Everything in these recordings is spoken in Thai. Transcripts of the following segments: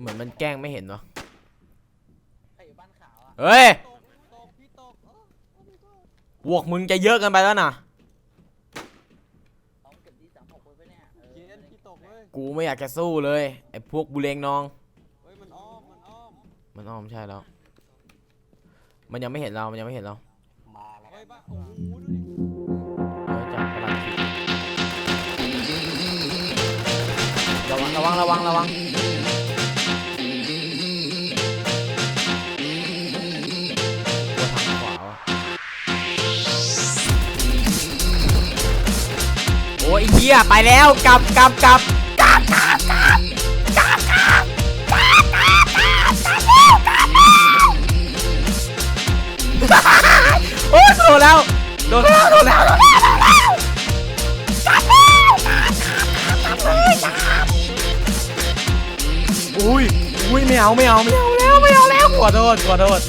เหมือนมันแกล้งไม่เห็นวะใครอยู่บ้านขาวอะเฮ้ยตกตกพี่ตกเออโอ้ my god พวกมึงจะเยอะเกันไปแล้วนะเอาเก็บดีสามหกไว้ปะเนี่ยออเย็นพี่ตกเว้ยกูไม่อยากจะสู้เลยไอ้พวกบุเรงนอง เฮ้ยมันอ้อมมันอ้อมมันอ้อมใช่แล้ว มันยังไม่เห็นเรา มันยังไม่เห็นเรามาแล้วเฮ้ยบ้าโอ้โหดูดิเออจับประหลัดขิกระวังระวังระวังระวัง อ้ยเหี้ยไปแล้วกลับกลับกลับกลับกลับกลับกลับกลับกลับกลับกลับกลับแล้วกลับแล้วโอ้ยโดนแล้วโดนแล้วโดนแล้วโดนแล้วโดนแล้วกลับแล้วกลับกลับกลับกลับเลยกลับอุ้ยอุ้ยไม่เอาไม่เอาไม่เอาแล้วไม่เอาแล้วขอโทษขอโทษ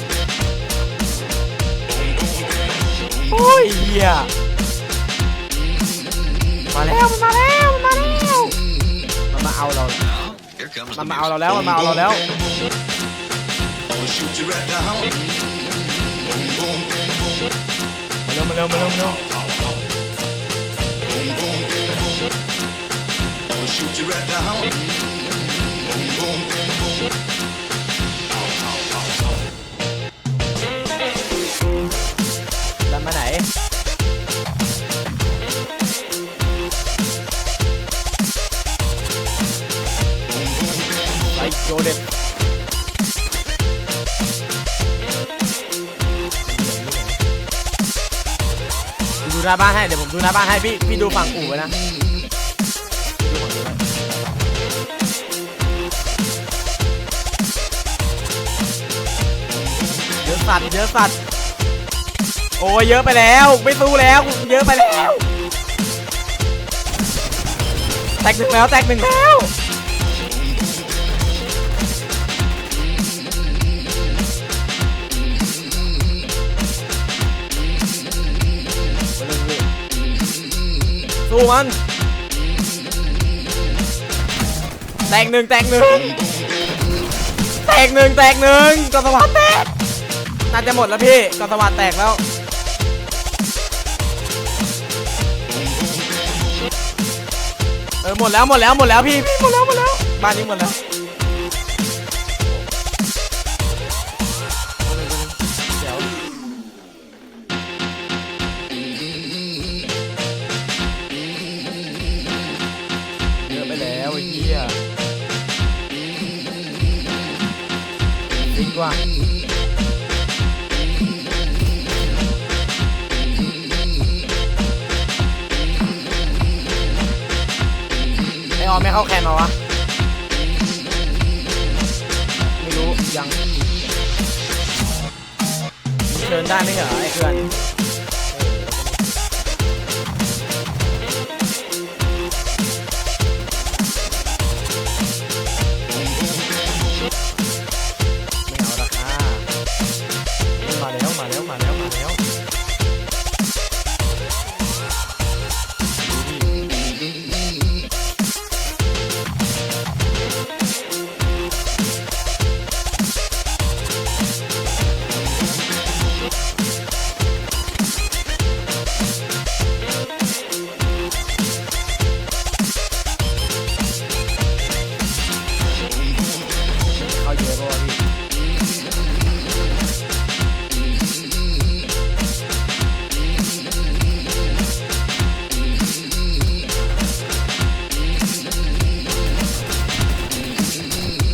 โอ้ยเหี้ย มาแล้วมันมาแล้วมันมาแล้วมันมาเอาเรา Here comes มัน the มาเอาเราแล้วมันมาเอาเราแล้ว I'll shoot you right down. Boom, boom, boom, boom. มาเร็วมาเร็วมาเร็วมาเร็ว หน้าบ้านให้ เดี๋ยวผมดูหน้าบ้านให้พี่ พี่ดูฝั่งอู่ไว้นะเยอะสัตว์เยอะสัตว์โอ้ยเยอะไปแล้ว ไม่สู้แล้ว เยอะไปแล้ว แตกหนึ่งแล้ว แตกหนึ่งแล้ว สู้มัน แตกหนึ่งแตกหนึ่งแตกหนึ่งแตกหนึ่งกสวัสดแตกน่าจะหมดแล้วพี่กสวัสดแตกแล้วเออหมดแล้วหมดแล้วหมดแล้วพี่พี่หมดแล้วหมดแล้วบ้านนี้หมดแล้ว ดีกว่าไอออมไม่เข้าแคนมาวะ ไม่รู้ยังเดินได้ไม่เหรอไอ้เพื่อน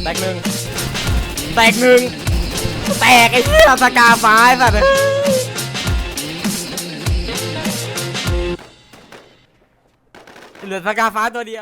ตกหนึ่งแตกหนึ่งแตกไอ้เหี้ยสกาฟ้าไอ้สัตว์เอ้ยเหลือสกาฟ้าตัวเดียว